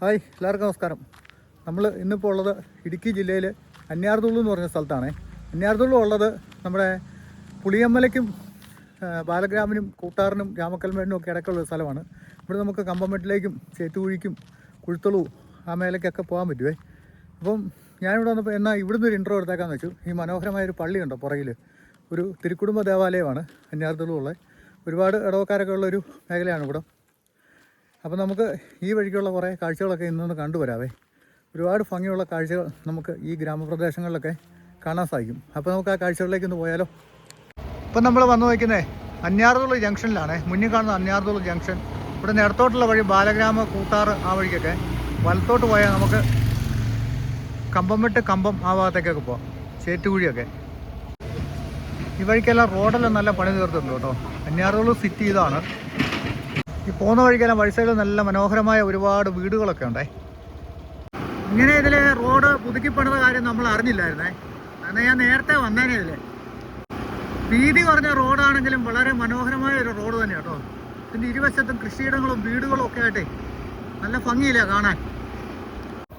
Hi എല്ലാവർക്കും നമസ്കാരം. നമ്മൾ ഇന്നിപ്പോൾ ഉള്ളത് ഇടുക്കി ജില്ലയിൽ അന്യാർതുള്ളു എന്ന് പറഞ്ഞ സ്ഥലത്താണ്. അന്യാർതുള്ളു ഉള്ളത് നമ്മുടെ പുളിയമ്മലയ്ക്കും ബാലഗ്രാമിനും കൂട്ടാറിനും രാമക്കൽമേടിനും ഒക്കെ ഇടയ്ക്കുള്ള ഒരു സ്ഥലമാണ്. ഇവിടെ നമുക്ക് കമ്പമെട്ടിലേക്കും ചേത്തുകുഴിക്കും കുഴുത്തളു ആ മേലേക്കൊക്കെ പോകാൻ പറ്റുമേ അപ്പം ഞാനിവിടെ വന്നപ്പോൾ എന്നാൽ ഇവിടുന്ന് ഒരു ഇൻട്രോ എടുത്തേക്കാന്ന് വെച്ചു. ഈ മനോഹരമായ ഒരു പള്ളിയുണ്ടോ പുറകിൽ ഒരു തിരുക്കുടുംബ ദേവാലയമാണ് അന്യാർതുള്ളു ഉള്ളത്. ഒരുപാട് ഇടവക്കാരൊക്കെ ഉള്ളൊരു മേഖലയാണ് ഇവിടെ. അപ്പോൾ നമുക്ക് ഈ വഴിക്കുള്ള കുറേ കാഴ്ചകളൊക്കെ ഇന്നൊന്ന് കണ്ടുവരാവേ. ഒരുപാട് ഭംഗിയുള്ള കാഴ്ചകൾ നമുക്ക് ഈ ഗ്രാമപ്രദേശങ്ങളിലൊക്കെ കാണാൻ സാധിക്കും. അപ്പോൾ നമുക്ക് ആ കാഴ്ചകളിലേക്ക് ഒന്ന് പോയാലോ? ഇപ്പം നമ്മൾ വന്നു നോക്കുന്നത് അന്യാർതുള്ള ജംഗ്ഷനിലാണ്. മുന്നിൽ കാണുന്ന അന്യാർതുള്ള ജംഗ്ഷൻ. ഇവിടെ നേരത്തോട്ടുള്ള വഴി ബാലഗ്രാമ കൂട്ടാറ് ആ വഴിക്കൊക്കെ. വലത്തോട്ട് പോയാൽ നമുക്ക് കമ്പം വിട്ട് കമ്പം ആ ഭാഗത്തേക്കൊക്കെ പോവാം. ചേറ്റുകുഴിയൊക്കെ. ഈ വഴിക്കെല്ലാം റോഡെല്ലാം നല്ല പണി തീർത്തിട്ടുണ്ട് കേട്ടോ. അന്യാർതുള്ള സിറ്റി ഇതാണ്. ഈ പോകുന്ന വഴിക്കെല്ലാം വഴി സൈഡിൽ നല്ല മനോഹരമായ ഒരുപാട് വീടുകളൊക്കെ ഉണ്ടേ. ഇങ്ങനെ ഇതിൽ റോഡ് പുതുക്കി പണിത കാര്യം നമ്മൾ അറിഞ്ഞില്ലായിരുന്നേ. കാരണം ഞാൻ നേരത്തെ വന്നേനെ ഇതിൽ വീതി കുറഞ്ഞ റോഡാണെങ്കിലും വളരെ മനോഹരമായ ഒരു റോഡ് തന്നെ കേട്ടോ ഇതിന്റെ ഇരുവശത്തും കൃഷിയിടങ്ങളും വീടുകളും ഒക്കെ ആയിട്ടേ നല്ല ഭംഗിയില്ല കാണാൻ.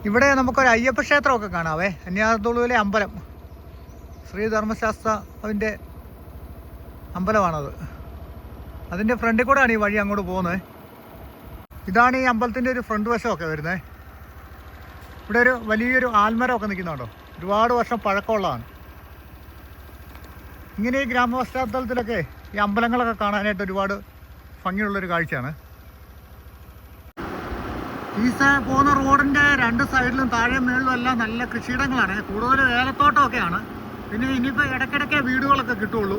ഇവിടെ നമുക്കൊരു അയ്യപ്പ ക്ഷേത്രമൊക്കെ കാണാവേ. അന്യാതുളുവിലെ അമ്പലം. ശ്രീധർമ്മശാസ്ത്ര അതിന്റെ അമ്പലമാണത്. അതിന്റെ ഫ്രണ്ടിൽ കൂടെയാണ് ഈ വഴി അങ്ങോട്ട് പോകുന്നത്. ഇതാണ് ഈ അമ്പലത്തിന്റെ ഒരു ഫ്രണ്ട് വശമൊക്കെ വരുന്നത് ഇവിടെ ഒരു വലിയൊരു ആൽമരമൊക്കെ നിൽക്കുന്നുണ്ടോ? ഒരുപാട് വർഷം പഴക്കമുള്ളതാണ്. ഇങ്ങനെ ഈ ഗ്രാമപശ്ചാത്തലത്തിലൊക്കെ ഈ അമ്പലങ്ങളൊക്കെ കാണാനായിട്ട് ഒരുപാട് ഭംഗിയുള്ളൊരു കാഴ്ചയാണ്. ഈ പോകുന്ന റോഡിന്റെ രണ്ട് സൈഡിലും താഴെ മേളിലും എല്ലാം നല്ല കൃഷിയിടങ്ങളാണ്. കൂടുതൽ ഏലത്തോട്ടമൊക്കെയാണ് പിന്നെ ഇനിയിപ്പോൾ ഇടയ്ക്കിടയ്ക്ക് വീടുകളൊക്കെ കിട്ടുള്ളൂ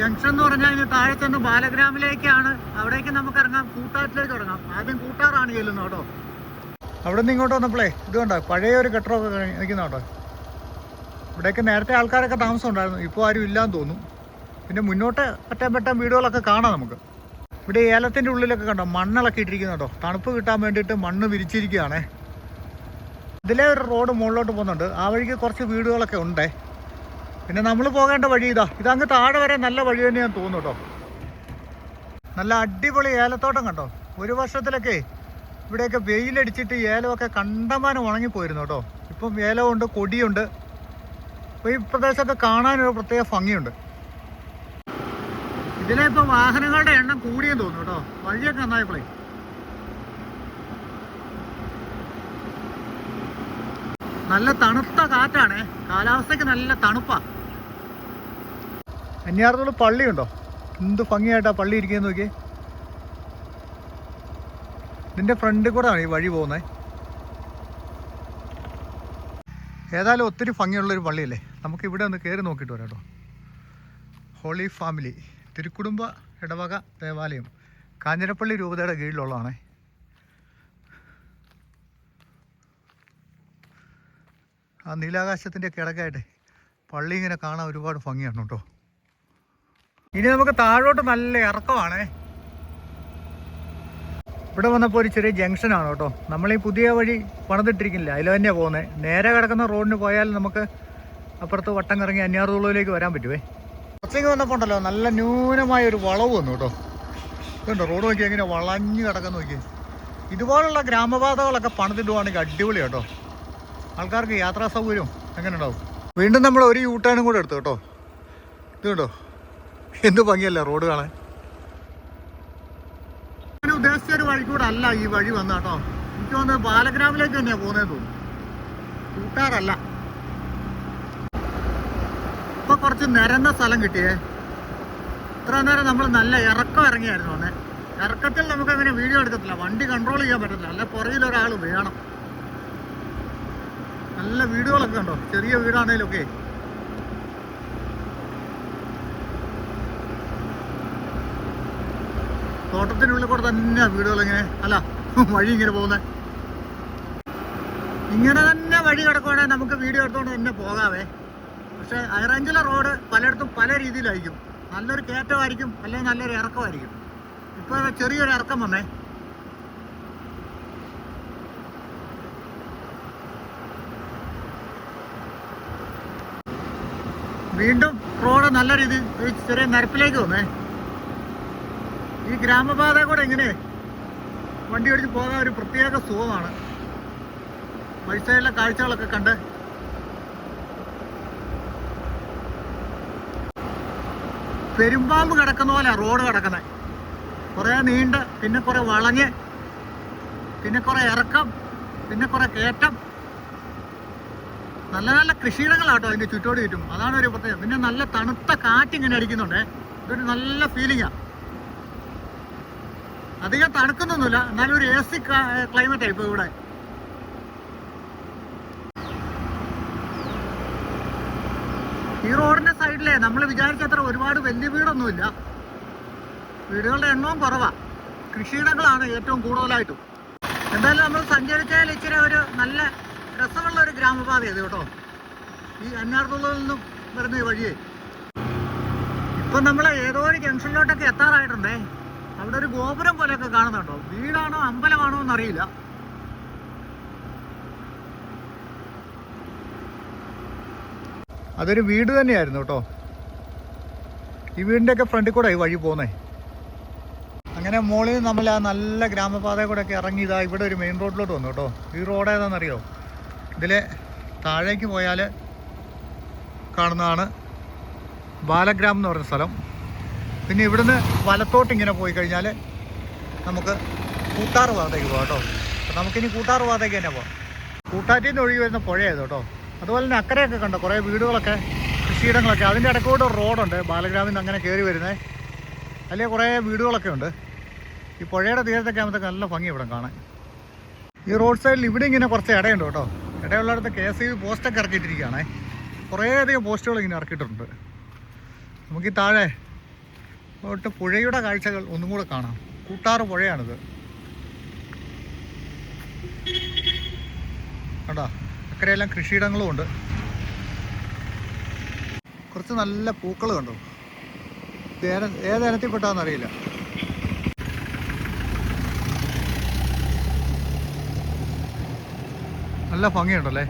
ജംഗ്ഷൻ എന്ന് പറഞ്ഞാൽ ഇനി താഴെ ചെന്ന് ബാലഗ്രാമിലേക്കാണ്. അവിടേക്ക് നമുക്ക് ഇറങ്ങാം കൂട്ടാറ്റിലേക്ക് ഇറങ്ങാം ആദ്യം കൂട്ടാറാണ് ചെല്ലുന്നത് കേട്ടോ. അവിടെ നിന്ന് ഇങ്ങോട്ട് വന്നപ്പോഴേ ഇത് കണ്ടോ? പഴയ ഒരു കഴിഞ്ഞ് നിൽക്കുന്ന കേട്ടോ ഇവിടെയൊക്കെ നേരത്തെ ആൾക്കാരൊക്കെ താമസം ഉണ്ടായിരുന്നു ഇപ്പോൾ ആരും ഇല്ലാന്ന് തോന്നുന്നു പിന്നെ മുന്നോട്ട് പറ്റാൻ പറ്റാൻ വീടുകളൊക്കെ കാണാം നമുക്ക്. ഇവിടെ ഏലത്തിന്റെ ഉള്ളിലൊക്കെ കണ്ടോ? മണ്ണിളക്കി ഇട്ടിരിക്കുന്നു കേട്ടോ തണുപ്പ് കിട്ടാൻ വേണ്ടിയിട്ട് മണ്ണ് വിരിച്ചിരിക്കുകയാണേ ഇതിലെ ഒരു റോഡ് മുകളിലോട്ട് പോകുന്നുണ്ട്. ആ വഴിക്ക് കുറച്ച് വീടുകളൊക്കെ ഉണ്ടേ. പിന്നെ നമ്മൾ പോകേണ്ട വഴി ഇതാ. ഇതങ്ങ് താഴെ വരെ നല്ല വഴി തന്നെയാന്ന് തോന്നുന്നു കേട്ടോ. നല്ല അടിപൊളി ഏലത്തോട്ടം കണ്ടോ? ഒരു വർഷത്തിലൊക്കെ ഇവിടെയൊക്കെ വെയിലടിച്ചിട്ട് ഏലമൊക്കെ കണ്ടമാനം ഉണങ്ങിപ്പോയിരുന്നു കേട്ടോ. ഇപ്പം ഏലമുണ്ട് കൊടിയുണ്ട്. അപ്പോൾ ഈ പ്രദേശമൊക്കെ കാണാനൊരു പ്രത്യേക ഭംഗിയുണ്ട്. ഇതിലെ ഇപ്പോൾ വാഹനങ്ങളുടെ എണ്ണം കൂടിയെന്ന് തോന്നുന്നു കേട്ടോ. വഴിയൊക്കെ നന്നായപ്പോളേ നല്ല തണുത്ത കാറ്റാണ്. കാലാവസ്ഥയ്ക്ക് നല്ല തണുപ്പാ. അന്യാർത്തുള്ള പള്ളിയുണ്ടോ? എന്ത് ഭംഗിയായിട്ടാ പള്ളി ഇരിക്കുന്നത് നോക്കി നിന്റെ ഫ്രണ്ട് കൂടെ ആണ് ഈ വഴി പോകുന്നത് ഏതായാലും ഒത്തിരി ഭംഗിയുള്ളൊരു പള്ളിയല്ലേ? നമുക്ക് ഇവിടെ ഒന്ന് കയറി നോക്കിയിട്ട് വരാം കേട്ടോ. ഹോളി ഫാമിലി തിരുക്കുടുംബ ഇടവക ദേവാലയം. കാഞ്ഞിരപ്പള്ളി രൂപതയുടെ കീഴിലുള്ളതാണേ. ആ നീലാകാശത്തിന്റെ കിടക്കായിട്ട് പള്ളി ഇങ്ങനെ കാണാൻ ഒരുപാട് ഭംഗിയാണ് കേട്ടോ. ഇനി നമുക്ക് താഴോട്ട് നല്ല ഇറക്കമാണേ. ഇവിടെ വന്നപ്പോൾ ഒരു ചെറിയ ജംഗ്ഷനാണ് കേട്ടോ. നമ്മൾ ഈ പുതിയ വഴി പണിതിട്ടിരിക്കുന്നില്ല. അതിൽ തന്നെയാണ് പോകുന്നത് നേരെ കിടക്കുന്ന റോഡിന് പോയാൽ നമുക്ക് അപ്പുറത്ത് വട്ടം കറങ്ങി അന്യാറുള്ളിലേക്ക് വരാൻ പറ്റുമേ കുറച്ചേക്ക് വന്നപ്പോൾ ഉണ്ടല്ലോ നല്ല ന്യൂനമായ ഒരു വളവ് വന്നു കേട്ടോ. ഇതുണ്ടോ? റോഡ് നോക്കി എങ്ങനെ വളഞ്ഞു കിടക്കുന്ന നോക്കി ഇതുപോലുള്ള ഗ്രാമപാതകളൊക്കെ പണിതിടുവാണെങ്കിൽ അടിപൊളി കേട്ടോ. ആൾക്കാർക്ക് യാത്രാ സൗകര്യം എങ്ങനെ ഉണ്ടാവും? വീണ്ടും നമ്മൾ ഒരു യൂ ടേണും കൂടെ എടുത്തു കേട്ടോ. ഇത് കേട്ടോ എന്ത് ഭംഗിയല്ലേ റോഡ് കാണാൻ? ഞാൻ ഉദ്ദേശിച്ച ഒരു വഴി കൂടെ അല്ല ഈ വഴി വന്ന കേട്ടോ എനിക്ക് തോന്നുന്നത് ബാലഗ്രാമിലേക്ക് തന്നെയാണ് പോകുന്നത് തോന്നുന്നു. കൂട്ടാറല്ല ഇപ്പൊ കുറച്ച് നിരന്ന സ്ഥലം കിട്ടിയേ. ഇത്ര നേരം നമ്മൾ നല്ല ഇറക്കം ഇറങ്ങിയായിരുന്നു അന്നേ. ഇറക്കത്തിൽ നമുക്ക് അങ്ങനെ വീഡിയോ എടുക്കത്തില്ല. വണ്ടി കൺട്രോൾ ചെയ്യാൻ പറ്റത്തില്ല. അല്ല പുറകിൽ ഒരാൾ വേണം. നല്ല വീടുകളൊക്കെ ഉണ്ടോ? ചെറിയ വീടാണേലൊക്കെ. തോട്ടത്തിനുള്ളിൽ കൂടെ തന്നെ വീടുകൾ ഇങ്ങനെ അല്ല വഴി ഇങ്ങനെ പോകുന്നത് ഇങ്ങനെ തന്നെ വഴി കിടക്കുവാണെങ്കിൽ നമുക്ക് വീഡിയോ എടുത്തുകൊണ്ട് തന്നെ പോകാവേ. പക്ഷെ ഹൈറേഞ്ചിലെ റോഡ് പലയിടത്തും പല രീതിയിലായിരിക്കും. നല്ലൊരു കയറ്റമായിരിക്കും അല്ലെങ്കിൽ നല്ലൊരു ഇറക്കമായിരിക്കും. ഇപ്പോൾ ചെറിയൊരു ഇറക്കം വന്നേ. വീണ്ടും റോഡ് നല്ല രീതിയിൽ ചെറിയ നിരപ്പിലേക്ക് വന്നേ. ഈ ഗ്രാമപാത കൂടെ എങ്ങനെ വണ്ടി ഓടിച്ച് പോകാൻ ഒരു പ്രത്യേക സുഖമാണ്? വഴിസൈഡിലെ കാഴ്ചകളൊക്കെ കണ്ട്. പെരുമ്പാമ്പ് കിടക്കുന്ന പോലെ റോഡ് കിടക്കുന്നത് കുറേ നീണ്ട് പിന്നെ കുറെ വളഞ്ഞ് പിന്നെ കുറെ ഇറക്കം പിന്നെ കുറെ കയറ്റം. നല്ല നല്ല കൃഷിയിടങ്ങളാട്ടോ അതിന്റെ ചുറ്റോട് ചുറ്റും. അതാണ് ഒരു പ്രത്യേകത. പിന്നെ നല്ല തണുത്ത കാറ്റ് ഇങ്ങനെ അടിക്കുന്നുണ്ട്. ഇതൊരു നല്ല ഫീലിംഗാ അധികം തണുക്കുന്നൊന്നുമില്ല. എന്നാലും ഒരു എ സി ക്ലൈമറ്റ് ഇപ്പോൾ ഇവിടെ. ഈ റോഡിന്റെ സൈഡിലെ നമ്മൾ വിചാരിച്ചത്ര ഒരുപാട് വലിയ വീടൊന്നുമില്ല. വീടുകളുടെ എണ്ണവും കുറവാണ് കൃഷിയിടങ്ങളാണ് ഏറ്റവും കൂടുതലായിട്ടും. എന്തായാലും നമ്മൾ സഞ്ചരിച്ചാൽ ഇച്ചിരി ഒരു നല്ല രസമുള്ള ഒരു ഗ്രാമപാതയത് കേട്ടോ. ഈ അന്നാർത്തുള്ളിൽ നിന്നും വരുന്ന ഈ വഴിയേ. ഇപ്പം നമ്മൾ ഏതോ ഒരു ജംഗ്ഷനിലോട്ടൊക്കെ എത്താറായിട്ടുണ്ടേ. അവിടെ ഒരു ഗോപുരം പോലെയൊക്കെ കാണുന്നുണ്ടോ? വീടാണോ അമ്പലമാണോ എന്നറിയില്ല. അതൊരു വീട് തന്നെയായിരുന്നു കേട്ടോ. ഈ വീടിന്റെയൊക്കെ ഫ്രണ്ടിൽ കൂടെ ഈ വഴി പോകുന്നേ അങ്ങനെ മോളിൽ നമ്മൾ ആ നല്ല ഗ്രാമപാതയിൽ കൂടെ ഒക്കെ ഇറങ്ങി ഇതാ ഇവിടെ ഒരു മെയിൻ റോഡിലോട്ട് വന്നു കേട്ടോ. ഈ റോഡ് ഏതാണെന്നറിയോ? ഇതിൽ താഴേക്ക് പോയാൽ കാണുന്നതാണ് ബാലഗ്രാം എന്ന് പറയുന്ന സ്ഥലം. പിന്നെ ഇവിടുന്ന് വലത്തോട്ട് ഇങ്ങനെ പോയി കഴിഞ്ഞാൽ നമുക്ക് കൂട്ടാറ് ഭാഗത്തേക്ക് പോകാം കേട്ടോ. നമുക്കിനി കൂട്ടാറ് ഭാഗത്തേക്ക് തന്നെ പോകാം കൂട്ടാറ്റിൽ നിന്ന് ഒഴുകി വരുന്ന പുഴയത് കേട്ടോ. അതുപോലെ തന്നെ അക്കരെയൊക്കെ കണ്ടോ? കുറേ വീടുകളൊക്കെ കൃഷിയിടങ്ങളൊക്കെ. അതിന്റെ ഇടയ്ക്കൂടെ ഒരു റോഡുണ്ട് ബാലഗ്രാമിൽ നിന്ന് അങ്ങനെ കയറി വരുന്നത് അതിലെ കുറേ വീടുകളൊക്കെ ഉണ്ട്. ഈ പുഴയുടെ തീരത്തൊക്കെ ആകുമ്പോഴത്തേക്ക് നല്ല ഭംഗി ഇവിടെ കാണാൻ. ഈ റോഡ് സൈഡിൽ ഇവിടെ ഇങ്ങനെ കുറച്ച് ഇടയുണ്ട് കേട്ടോ. ഇടയുള്ളിടത്ത് കെ എസ് ഇ പോസ്റ്റൊക്കെ ഇറക്കിയിട്ടിരിക്കുകയാണേ. കുറേയധികം പോസ്റ്റുകൾ ഇങ്ങനെ ഇറക്കിയിട്ടുണ്ട്. നമുക്ക് ഈ താഴെ തൊട്ട് പുഴയുടെ കാഴ്ചകൾ ഒന്നും കൂടെ കാണാം. കൂട്ടാറ് പുഴയാണിത്. കണ്ടോ? അക്കരെയെല്ലാം കൃഷിയിടങ്ങളും ഉണ്ട്. കുറച്ച് നല്ല പൂക്കൾ കണ്ടോ? ഏത- ഏത് ഇനത്തിൽപ്പെട്ടാന്ന് അറിയില്ല. നല്ല ഭംഗിയുണ്ടല്ലേ?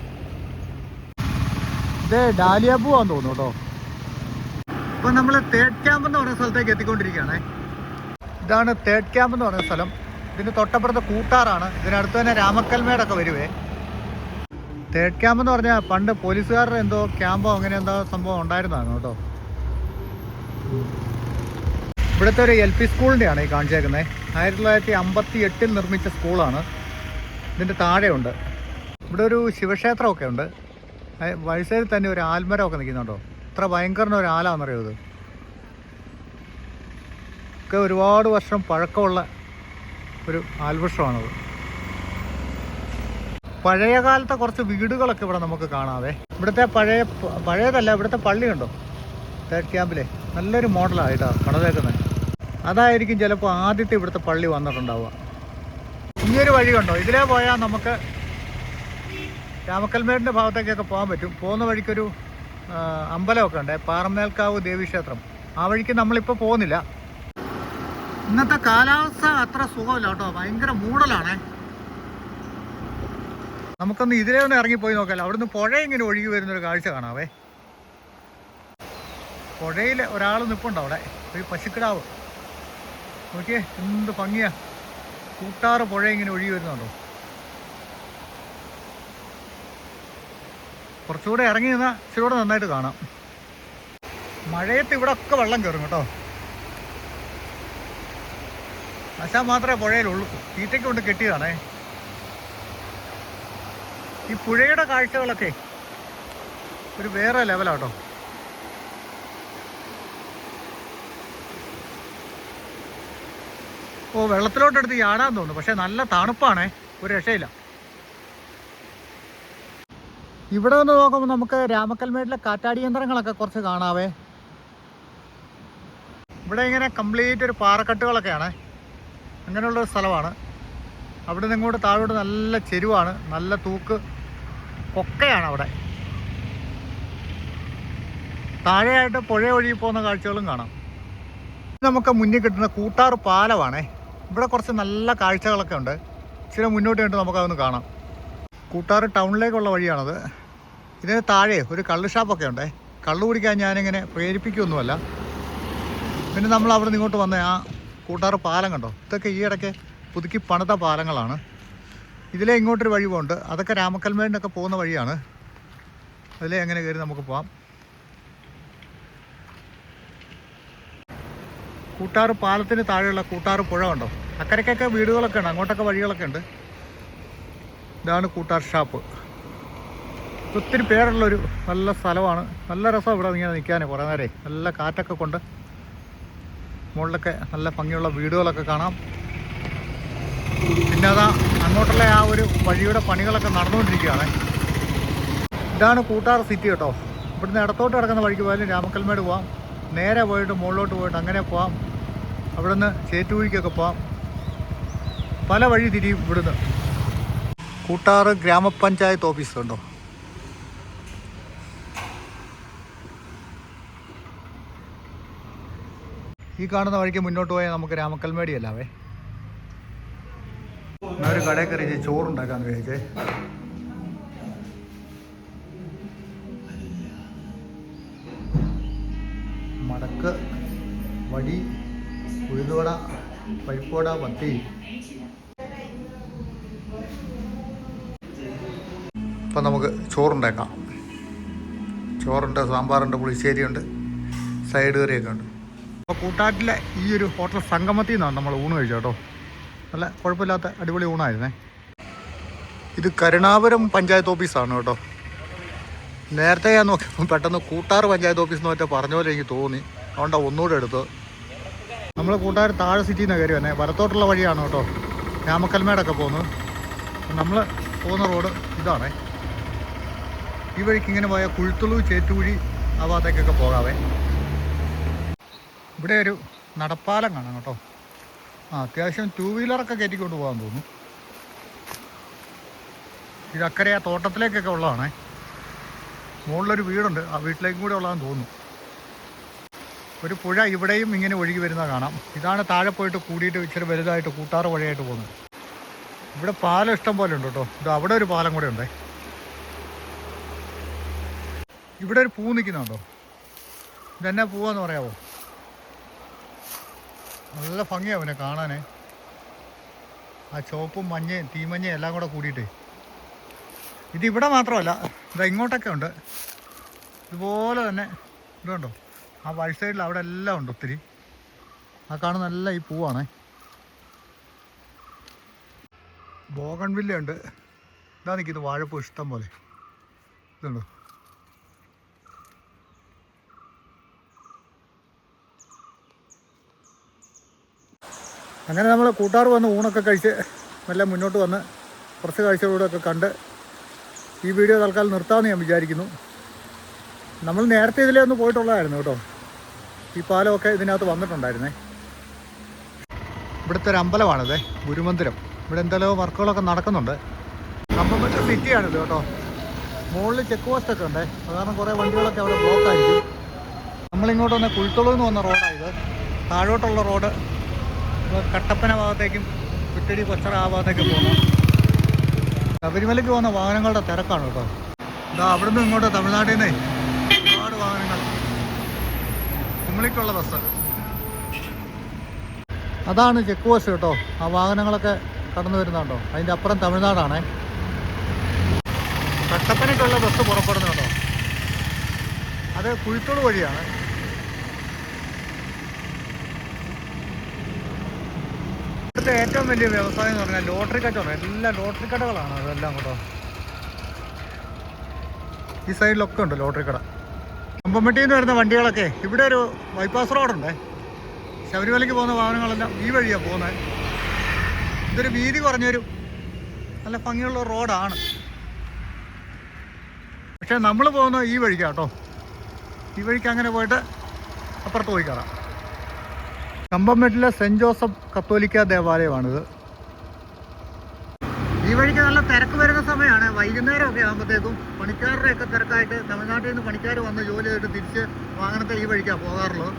ഇത് ഡാലിയ പൂവാന്ന് തോന്നുന്നു കേട്ടോ. ഇപ്പൊ നമ്മൾ തേർഡ് ക്യാമ്പ് എന്ന് പറയുന്ന സ്ഥലത്തേക്ക് എത്തിക്കൊണ്ടിരിക്കുകയാണേ. ഇതാണ് തേർഡ് ക്യാമ്പ് എന്ന് പറയുന്ന സ്ഥലം. ഇതിന് തൊട്ടപ്പുറത്ത് കൂട്ടാറാണ്. ഇതിനടുത്ത് തന്നെ രാമക്കൽമേടൊക്കെ വരുവേ. തേർഡ് ക്യാമ്പ് എന്ന് പറഞ്ഞാൽ പണ്ട് പോലീസുകാരുടെ എന്തോ ക്യാമ്പോ അങ്ങനെ എന്തോ സംഭവം ഉണ്ടായിരുന്നതാണ് കേട്ടോ. ഇവിടുത്തെ ഒരു എൽ പി സ്കൂളിന്റെയാണ് ഈ കാണിച്ചേക്കുന്നത് ആയിരത്തി തൊള്ളായിരത്തി അമ്പത്തി എട്ടിൽ നിർമ്മിച്ച സ്കൂളാണ്. ഇതിന്റെ താഴെയുണ്ട്. ഇവിടെ ഒരു ശിവക്ഷേത്രമൊക്കെ ഉണ്ട്. വഴിസൈഡിൽ തന്നെ ഒരു ആൽമരമൊക്കെ നിൽക്കുന്നുണ്ടോ? ഇത്ര ഭയങ്കരന ഒരു ആലാന്നറിയോ ഇത്? ഒക്കെ ഒരുപാട് വർഷം പഴക്കമുള്ള ഒരു ആൽവൃക്ഷമാണത് പഴയ കാലത്തെ കുറച്ച് വീടുകളൊക്കെ ഇവിടെ നമുക്ക് കാണാവേ. ഇവിടുത്തെ പഴയ പഴയതല്ല ഇവിടുത്തെ പള്ളിയുണ്ടോ തേർഡ് ക്യാമ്പിലെ നല്ലൊരു മോഡലായിട്ടാണ് കടലേക്കുന്നത് അതായിരിക്കും ചിലപ്പോൾ ആദ്യത്തെ ഇവിടുത്തെ പള്ളി വന്നിട്ടുണ്ടാവുക. ഒരു വഴി കണ്ടോ? ഇതിലേ പോയാൽ നമുക്ക് രാമക്കൽമേടിന്റെ ഭാഗത്തേക്കൊക്കെ പോകാൻ പറ്റും. പോകുന്ന വഴിക്കൊരു അമ്പലമൊക്കെ ഉണ്ട്. പാറമേൽക്കാവ് ദേവീക്ഷേത്രം. ആ വഴിക്ക് നമ്മളിപ്പോൾ പോകുന്നില്ല. ഇന്നത്തെ കാലാവസ്ഥ അത്ര സുഖമില്ല കേട്ടോ. ഭയങ്കര മൂടലാണേ. നമുക്കൊന്ന് ഇതിലേ ഒന്ന് ഇറങ്ങിപ്പോയി നോക്കാമല്ലോ അവിടുന്ന് പുഴ ഇങ്ങനെ ഒഴുകി വരുന്നൊരു കാഴ്ച കാണാവേ. പുഴയിൽ ഒരാൾ നിൽപ്പുണ്ട് അവിടെ? ഒരു പശുക്കിടാവ്. നോക്കിയേ എന്ത് ഭംഗിയാ. കൂട്ടാറ് പുഴ ഇങ്ങനെ ഒഴുകി വരുന്നുണ്ടോ? കുറച്ചുകൂടെ ഇറങ്ങി നിന്നാൽ ഇച്ചിരൂടെ നന്നായിട്ട് കാണാം. മഴയത്ത് ഇവിടെ ഒക്കെ വെള്ളം കയറും കേട്ടോ. നശാൻ മാത്രമേ പുഴയിലുള്ളൂ. തീറ്റയ്ക്ക് കൊണ്ട് കെട്ടിയതാണേ. ഈ പുഴയുടെ കാഴ്ചകളൊക്കെ ഒരു വേറെ ലെവലാട്ടോ ഓ വെള്ളത്തിലോട്ടെടുത്ത് ചാടാൻ തോന്നുന്നു. പക്ഷെ നല്ല തണുപ്പാണേ. ഒരു രക്ഷയില്ല. ഇവിടെ നിന്ന് നോക്കുമ്പോൾ നമുക്ക് രാമക്കൽമേട്ടിലെ കാറ്റാടി യന്ത്രങ്ങളൊക്കെ കുറച്ച് കാണാവേ. ഇവിടെ ഇങ്ങനെ കംപ്ലീറ്റ് ഒരു പാറക്കെട്ടുകളൊക്കെയാണ്. അങ്ങനെയുള്ള ഒരു സ്ഥലമാണ്. അവിടെ നിന്ന് ഇങ്ങോട്ട് താഴോട്ട് നല്ല ചെരുവാണ്. നല്ല തൂക്ക് കൊക്കയാണ് അവിടെ. താഴെയായിട്ട് പുഴ ഒഴുകി പോകുന്ന കാഴ്ചകളും കാണാം. നമുക്ക് മുന്നിൽ കിട്ടുന്ന കൂട്ടാറ് പാലമാണേ. ഇവിടെ കുറച്ച് നല്ല കാഴ്ചകളൊക്കെ ഉണ്ട്. ഇച്ചിരി മുന്നോട്ട് കണ്ട് നമുക്കതൊന്ന് കാണാം. കൂട്ടാറ് ടൗണിലേക്കുള്ള വഴിയാണത്. ഇതിന് താഴെ ഒരു കള്ള് ഷാപ്പൊക്കെ ഉണ്ടേ. കള്ളു കുടിക്കാൻ ഞാനിങ്ങനെ പ്രേരിപ്പിക്കുകയൊന്നുമല്ല പിന്നെ നമ്മൾ അവിടെ ഇങ്ങോട്ട് വന്ന ആ കൂട്ടാറ് പാലം കണ്ടോ? ഇതൊക്കെ ഈ ഇടയ്ക്ക് പുതുക്കി പണിത പാലങ്ങളാണ്. ഇതിലെ ഇങ്ങോട്ടൊരു വഴി പോകുന്നുണ്ട് അതൊക്കെ രാമക്കൽമേടിനൊക്കെ പോകുന്ന വഴിയാണ്. അതിലെ എങ്ങനെ കയറി നമുക്ക് പോവാം. കൂട്ടാറ് പാലത്തിന് താഴെയുള്ള കൂട്ടാറ് പുഴ ഉണ്ടോ അക്കരയ്ക്കൊക്കെ വീടുകളൊക്കെ ഉണ്ട്. അങ്ങോട്ടൊക്കെ വഴികളൊക്കെ ഉണ്ട്. ഇതാണ് കൂട്ടാർ ഷാപ്പ്. ഒത്തിരി പേരുള്ളൊരു നല്ല സ്ഥലമാണ്. നല്ല രസം ഇവിടെ ഇങ്ങനെ നിൽക്കാൻ കുറേ നേരേ നല്ല കാറ്റൊക്കെ കൊണ്ട് മുകളിലൊക്കെ നല്ല ഭംഗിയുള്ള വീടുകളൊക്കെ കാണാം. പിന്നെ അതാ അങ്ങോട്ടുള്ള ആ ഒരു വഴിയുടെ പണികളൊക്കെ നടന്നുകൊണ്ടിരിക്കുകയാണ്. ഇതാണ് കൂട്ടാർ സിറ്റി കേട്ടോ. ഇവിടുന്ന് ഇടത്തോട്ട് കിടക്കുന്ന വഴിക്ക് പോയാലും രാമക്കൽമേട് പോവാം. നേരെ പോയിട്ട് മുകളിലോട്ട് പോയിട്ട് അങ്ങനെ പോവാം. അവിടുന്ന് ചേറ്റുകുഴിക്കൊക്കെ പോവാം. പല വഴി തിരിയും ഇവിടുന്ന്. കൂട്ടാറ് ഗ്രാമപഞ്ചായത്ത് ഓഫീസ് ഉണ്ടോ ഈ കാണുന്ന വഴിക്ക് മുന്നോട്ട് പോയാൽ നമുക്ക് രാമക്കൽമേടി അല്ലാവേ ഒരു കടയിൽ കയറി ചോറുണ്ടാക്കാന്ന് വിചാരിച്ചേ മടക്ക് വടി ഉഴുതുവട പരിപ്പുവട പത്തി അപ്പം നമുക്ക് ചോറുണ്ടാക്കാം. ചോറുണ്ട് സാമ്പാറുണ്ട് പുളിശ്ശേരിയുണ്ട് സൈഡ് കറിയൊക്കെ ഉണ്ട്. അപ്പോൾ കൂട്ടാട്ടിലെ ഈ ഒരു ഹോട്ടൽ സംഗമത്തിൽ നിന്നാണ് നമ്മൾ ഊണ് കഴിച്ചത് കേട്ടോ. നല്ല കുഴപ്പമില്ലാത്ത അടിപൊളി ഊണായിരുന്നേ. ഇത് കരുണാപുരം പഞ്ചായത്ത് ഓഫീസാണ് കേട്ടോ. നേരത്തെ ഞാൻ നോക്കിയപ്പോൾ പെട്ടെന്ന് കൂട്ടാർ പഞ്ചായത്ത് ഓഫീസ് എന്ന് മറ്റേ പറഞ്ഞ പോലെ എനിക്ക് തോന്നി. അതുകൊണ്ടാണ് ഒന്നുകൂടെ എടുത്തത്. നമ്മൾ കൂട്ടാർ താഴെ സിറ്റിയിൽ നിന്ന് കയറി വന്നേ. വലത്തോട്ടുള്ള വഴിയാണ് കേട്ടോ. രാമക്കൽമേടൊക്കെ പോകുന്നത്. നമ്മൾ പോകുന്ന റോഡ് ഇതാണേ. ഈ വഴിക്ക് ഇങ്ങനെ പോയാൽ കുഴുത്തുളു ചേറ്റുകുഴി ആ ഭാഗത്തേക്കൊക്കെ പോകാവേ. ഇവിടെ ഒരു നടപ്പാലം കാണാം കേട്ടോ. ആ അത്യാവശ്യം ടൂ വീലറൊക്കെ കയറ്റിക്കൊണ്ട് പോകാൻ തോന്നുന്നു. ഇത് അക്കരെ ആ തോട്ടത്തിലേക്കൊക്കെ ഉള്ളതാണേ. മുകളിലൊരു വീടുണ്ട് ആ വീട്ടിലേക്കും കൂടെ ഉള്ളതാന്ന് തോന്നുന്നു. ഒരു പുഴ ഇവിടെയും ഇങ്ങനെ ഒഴുകി വരുന്നത് കാണാം. ഇതാണ് താഴെ പോയിട്ട് കൂടിയിട്ട് ഇച്ചിരി വലുതായിട്ട് കൂട്ടാറ് വഴിയായിട്ട് പോകുന്നത്. ഇവിടെ പാലം ഇഷ്ടം പോലെ ഉണ്ട് കേട്ടോ. ഇത് അവിടെ ഒരു പാലം കൂടെ ഉണ്ടേ. ഇവിടെ ഒരു പൂ നിൽക്കുന്നുണ്ടോ? ഇതെന്നെ പൂവാന്ന് പറയാവോ? നല്ല ഭംഗിയാവും അവനെ കാണാനേ. ആ ചുവപ്പും മഞ്ഞയും തീമഞ്ഞയും എല്ലാം കൂടെ കൂടിയിട്ട്. ഇത് ഇവിടെ മാത്രമല്ല ഇതാ ഇങ്ങോട്ടൊക്കെ ഉണ്ട്. ഇതുപോലെ തന്നെ ഇതുണ്ടോ ആ വഴി സൈഡിൽ അവിടെ എല്ലാം ഉണ്ട് ഒത്തിരി. ആ കാണുന്ന നല്ല ഈ പൂവാണേ. ബോഗൺവില്ല ഉണ്ട് ഇതാ നിൽക്കുന്നത് വാഴപ്പൂ ഇഷ്ടം പോലെ. ഇതുണ്ടോ? അങ്ങനെ നമ്മൾ കൂട്ടാർ വന്ന് ഊണൊക്കെ കഴിച്ച് മെല്ലെ മുന്നോട്ട് വന്ന് കുറച്ച് കാഴ്ചകളൂടെയൊക്കെ കണ്ട് ഈ വീഡിയോ തൽക്കാലം നിർത്താമെന്ന് ഞാൻ വിചാരിക്കുന്നു. നമ്മൾ നേരത്തെ ഇതിലേ ഒന്ന് പോയിട്ടുള്ളതായിരുന്നു കേട്ടോ. ഈ പാലമൊക്കെ ഇതിനകത്ത് വന്നിട്ടുണ്ടായിരുന്നേ. ഇവിടുത്തെ ഒരു അമ്പലമാണിത് ഗുരുമന്ദിരം. ഇവിടെ എന്തെല്ലോ വർക്കുകളൊക്കെ നടക്കുന്നുണ്ട്. കമ്പമറ്റ സിറ്റിയാണിത് കേട്ടോ. മുകളിൽ ചെക്ക് പോസ്റ്റ് ഒക്കെ ഉണ്ട്. കാരണം കുറേ വണ്ടികളൊക്കെ അവിടെ ബ്ലോക്കായിരിക്കും നമ്മളിങ്ങോട്ട് വന്ന കുഴിത്തുളു എന്ന് വന്ന റോഡായത് താഴോട്ടുള്ള റോഡ് കട്ടപ്പന ഭാഗത്തേക്കും കുറ്റടി കൊച്ചറ ആ ഭാഗത്തേക്ക് പോകുന്നു. ശബരിമലയ്ക്ക് പോകുന്ന വാഹനങ്ങളുടെ തിരക്കാണ് കേട്ടോ. ഇതാ അവിടുന്ന് ഇങ്ങോട്ട് തമിഴ്നാട്ടിൽ നിന്നേ ഒരുപാട് വാഹനങ്ങൾ. കുമളിക്കുള്ള ബസ്. അതാണ് ചെക്ക് പോസ്റ്റ് കേട്ടോ. ആ വാഹനങ്ങളൊക്കെ കടന്നു വരുന്നുണ്ടോ അതിന്റെ അപ്പുറം തമിഴ്നാടാണേ. കട്ടപ്പനയ്ക്കുള്ള ബസ് പുറപ്പെടുന്നു കേട്ടോ. അത് കുഴിത്തോട് വഴിയാണ്. ഇവിടുത്തെ ഏറ്റവും വലിയ വ്യവസായം എന്ന് പറഞ്ഞാൽ ലോട്ടറി കച്ചവടം. എല്ലാ ലോട്ടറി കടകളാണ് അതെല്ലാം കൂടെ. ഈ സൈഡിലൊക്കെ ഉണ്ട് ലോട്ടറി കട. കമ്പമ്പട്ടിയിൽ നിന്ന് വരുന്ന വണ്ടികളൊക്കെ ഇവിടെ ഒരു ബൈപ്പാസ് റോഡുണ്ടേ ശബരിമലയ്ക്ക് പോകുന്ന വാഹനങ്ങളെല്ലാം ഈ വഴിയാണ് പോകുന്നത്. ഇതൊരു വീതി കുറഞ്ഞൊരു നല്ല ഭംഗിയുള്ള റോഡാണ്. പക്ഷേ നമ്മൾ പോകുന്നത് ഈ വഴിക്കാട്ടോ ഈ വഴിക്ക് അങ്ങനെ പോയിട്ട് അപ്പുറത്ത് പോയി കയറാം. കമ്പംമെട്ടിലെ സെന്റ് ജോസഫ് കത്തോലിക്ക ദേവാലയമാണിത്. ഈ വഴിക്ക് നല്ല തിരക്ക് വരുന്ന സമയമാണ്. വൈകുന്നേരം ഒക്കെ ആകുമ്പോഴത്തേക്കും പണിക്കാരുടെ ഒക്കെ തിരക്കായിട്ട് തമിഴ്നാട്ടിൽ നിന്ന് പണിക്കാർ വന്ന് ജോലി ചെയ്തിട്ട് തിരിച്ച് വാഹനത്തെ ഈ വഴിക്കാണ് പോകാറുള്ളത്.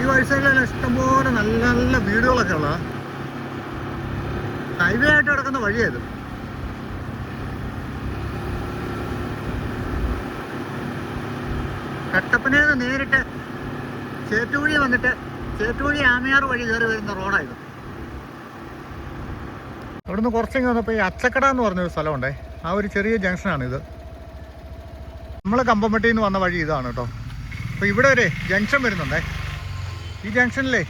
ഈ വഴി ഇഷ്ടംപോലെ നല്ല നല്ല വീടുകളൊക്കെ ഉള്ള ഹൈവേ ആയിട്ട് കിടക്കുന്ന വഴിയായത് കട്ടപ്പനയിൽ നിന്ന് നേരിട്ട് ചേറ്റുകുഴി വന്നിട്ട് ചേറ്റുകുഴി ആമയാർ വഴി കയറി വരുന്ന റോഡായത് അവിടുന്ന് കുറച്ചെങ്കിൽ വന്നപ്പോൾ ഈ അച്ചക്കട എന്ന് പറഞ്ഞൊരു സ്ഥലമുണ്ടേ. ആ ഒരു ചെറിയ ജംഗ്ഷനാണ് ഇത്. നമ്മൾ കമ്പംപട്ടിയിൽ നിന്ന് വന്ന വഴി ഇതാണ് കേട്ടോ. അപ്പോൾ ഇവിടെ ഒരു ജംഗ്ഷൻ വരുന്നുണ്ടേ. ഈ ജംഗ്ഷനിലേ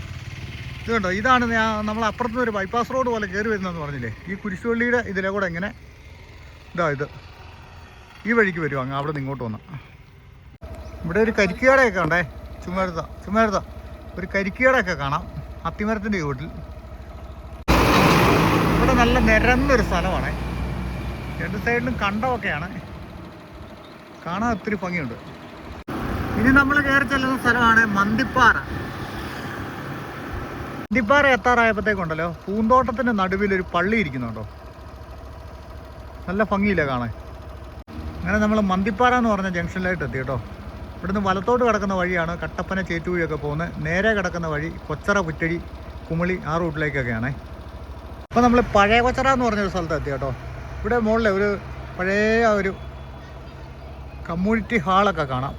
ഇത് കണ്ടോ? ഇതാണ് നമ്മൾ അപ്പുറത്തുനിന്ന് ഒരു ബൈപ്പാസ് റോഡ് പോലെ കയറി വരുന്നതെന്ന് പറഞ്ഞില്ലേ? ഈ കുരിശുപള്ളിയുടെ ഇതിലെ കൂടെ എങ്ങനെ ഇതാ ഇത്. ഈ വഴിക്ക് വരും അങ്ങ് അവിടെ നിന്ന് ഇങ്ങോട്ട് വന്ന്. ഇവിടെ ഒരു കരിക്കുകടയൊക്കെ ഉണ്ടേ. ചുമരുത ചുമരുത ഒരു കരിക്കേടൊക്കെ കാണാം അത്തിമരത്തിന്റെ ചുവട്ടിൽ. ഇവിടെ നല്ല നിരന്നൊരു സ്ഥലമാണ്. രണ്ട് സൈഡിലും കണ്ടമൊക്കെയാണ് കാണാൻ ഒത്തിരി ഭംഗിയുണ്ട്. ഇനി നമ്മൾ കയറി ചെല്ലുന്ന സ്ഥലമാണ് മന്തിപ്പാറ. മന്തിപ്പാറ എത്താറായപ്പോഴത്തേക്കുണ്ടല്ലോ പൂന്തോട്ടത്തിന്റെ നടുവിൽ ഒരു പള്ളി ഇരിക്കുന്നുണ്ടോ? നല്ല ഭംഗിയില്ല കാണാൻ? അങ്ങനെ നമ്മൾ മന്തിപ്പാറ എന്ന് പറഞ്ഞ ജംഗ്ഷനിലായിട്ട് എത്തി കേട്ടോ. ഇവിടുന്ന് വലത്തോട്ട് കിടക്കുന്ന വഴിയാണ് കട്ടപ്പന ചേറ്റുവഴിയൊക്കെ പോകുന്നത്. നേരെ കിടക്കുന്ന വഴി കൊച്ചറ പുറ്റഴി കുമളി ആ റൂട്ടിലേക്കൊക്കെയാണേ. അപ്പോൾ നമ്മൾ പഴയ കൊച്ചറ എന്ന് പറഞ്ഞൊരു സ്ഥലത്ത് എത്തി കേട്ടോ. ഇവിടെ മുകളിൽ ഒരു പഴയ ഒരു കമ്മ്യൂണിറ്റി ഹാളൊക്കെ കാണാം.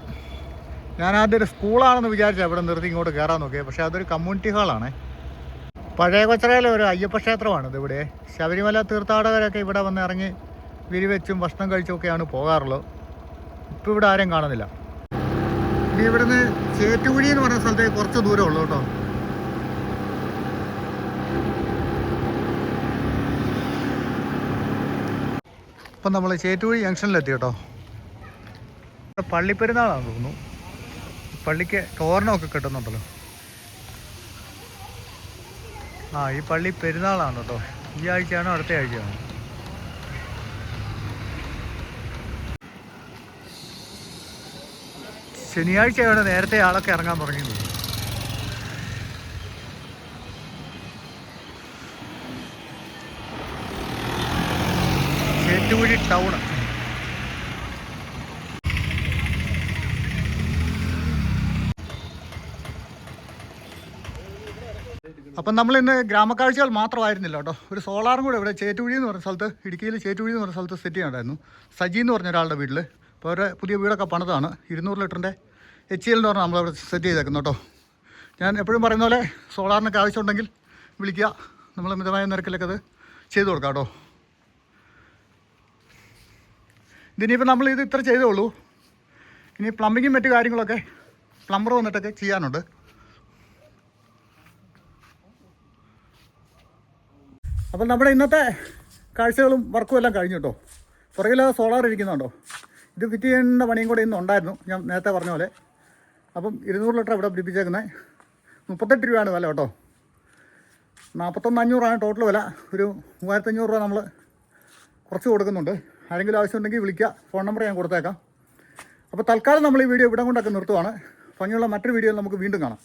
ഞാൻ ആദ്യം ഒരു സ്കൂളാണെന്ന് വിചാരിച്ചാൽ ഇവിടെ നിർത്തി ഇങ്ങോട്ട് കയറാൻ നോക്കിയത് പക്ഷേ അതൊരു കമ്മ്യൂണിറ്റി ഹാളാണേ പഴയ കൊച്ചറയിലെ ഒരു അയ്യപ്പ ക്ഷേത്രമാണിത് ഇവിടെ. ശബരിമല തീർത്ഥാടകരൊക്കെ ഇവിടെ വന്ന് ഇറങ്ങി വിരിവെച്ചും ഭക്ഷണം കഴിച്ചുമൊക്കെയാണ് പോകാറുള്ളത്. ഇപ്പോൾ ഇവിടെ ആരും കാണുന്നില്ല. ഇനി ഇവിടുന്ന് ചേറ്റുകുഴി എന്ന് പറഞ്ഞ സ്ഥലത്തേക്ക് കുറച്ച് ദൂരം ഉള്ളൂ കേട്ടോ. ഇപ്പം നമ്മൾ ചേറ്റുകുഴി ജംഗ്ഷനിലെത്തി കേട്ടോ. പള്ളിപ്പെരുന്നാളാണെന്ന് തോന്നുന്നു. പള്ളിക്ക് തോരണമൊക്കെ കിട്ടുന്നുണ്ടല്ലോ. ആ ഈ പള്ളി പെരുന്നാളാണ് കേട്ടോ. ഈ ആഴ്ചയാണോ അടുത്ത ആഴ്ചയാണോ. ശനിയാഴ്ചയാണ് നേരത്തെ ആളൊക്കെ ഇറങ്ങാൻ തുടങ്ങിയത്. ചേറ്റുകുഴി ടൗണ് അപ്പം നമ്മൾ ഇന്ന് ഗ്രാമക്കാഴ്ചകൾ മാത്രമായിരുന്നില്ല കേട്ടോ. ഒരു സോളാറും കൂടെ ഇവിടെ ചേറ്റുകുഴി എന്ന് പറഞ്ഞ സ്ഥലത്ത് ഇടുക്കിയിൽ ചേറ്റുകുഴി എന്ന് പറഞ്ഞ സ്ഥലത്ത് സെറ്റ് ചെയ്യണ്ടായിരുന്നു സജി എന്ന് പറഞ്ഞ ഒരാളുടെ വീട്ടിൽ അപ്പോൾ അവരുടെ പുതിയ വീടൊക്കെ പണിതാണ്. ഇരുന്നൂറ് ലിറ്ററിന്റെ എച്ച് എൽ എന്ന് പറഞ്ഞാൽ നമ്മളവിടെ സെറ്റ് ചെയ്തേക്കുന്നു കേട്ടോ. ഞാൻ എപ്പോഴും പറയുന്ന പോലെ സോളാറിനൊക്കെ ആവശ്യമുണ്ടെങ്കിൽ വിളിക്കുക. നമ്മൾ മിതമായ നിരക്കിലൊക്കെ അത് ചെയ്തു കൊടുക്കാം കേട്ടോ. ഇതിനിപ്പോൾ നമ്മൾ ഇത് ഇത്ര ചെയ്തേ ഉള്ളൂ. ഇനി പ്ലംബിങ്ങും മറ്റു കാര്യങ്ങളൊക്കെ പ്ലംബർ വന്നിട്ടൊക്കെ ചെയ്യാനുണ്ട്. അപ്പോൾ നമ്മുടെ ഇന്നത്തെ കാഴ്ചകളും വർക്കും എല്ലാം കഴിഞ്ഞു കേട്ടോ. പുറകിൽ സോളാർ ഇരിക്കുന്നുണ്ടോ? ഇത് ഫിറ്റ് ചെയ്യേണ്ട പണിയും കൂടെ ഇന്ന് ഉണ്ടായിരുന്നു. ഞാൻ നേരത്തെ പറഞ്ഞ പോലെ. അപ്പം ഇരുന്നൂറ് ലിറ്റർ ഇവിടെ പിടിപ്പിച്ചേക്കുന്നത് മുപ്പത്തെട്ട് രൂപയാണ് വില കേട്ടോ. നാൽപ്പത്തൊന്ന് അഞ്ഞൂറാണ് ടോട്ടൽ വില. ഒരു മൂവായിരത്തഞ്ഞൂറ് രൂപ നമ്മൾ കുറച്ച് കൊടുക്കുന്നുണ്ട്. ആരെങ്കിലും ആവശ്യമുണ്ടെങ്കിൽ വിളിക്കുക. ഫോൺ നമ്പർ ഞാൻ കൊടുത്തേക്കാം. അപ്പോൾ തൽക്കാലം നമ്മൾ ഈ വീഡിയോ ഇവിടെ കൊണ്ടൊക്കെ നിർത്തുവാണ്. ഭംഗിയുള്ള മറ്റൊരു വീഡിയോയിൽ നമുക്ക് വീണ്ടും കാണാം.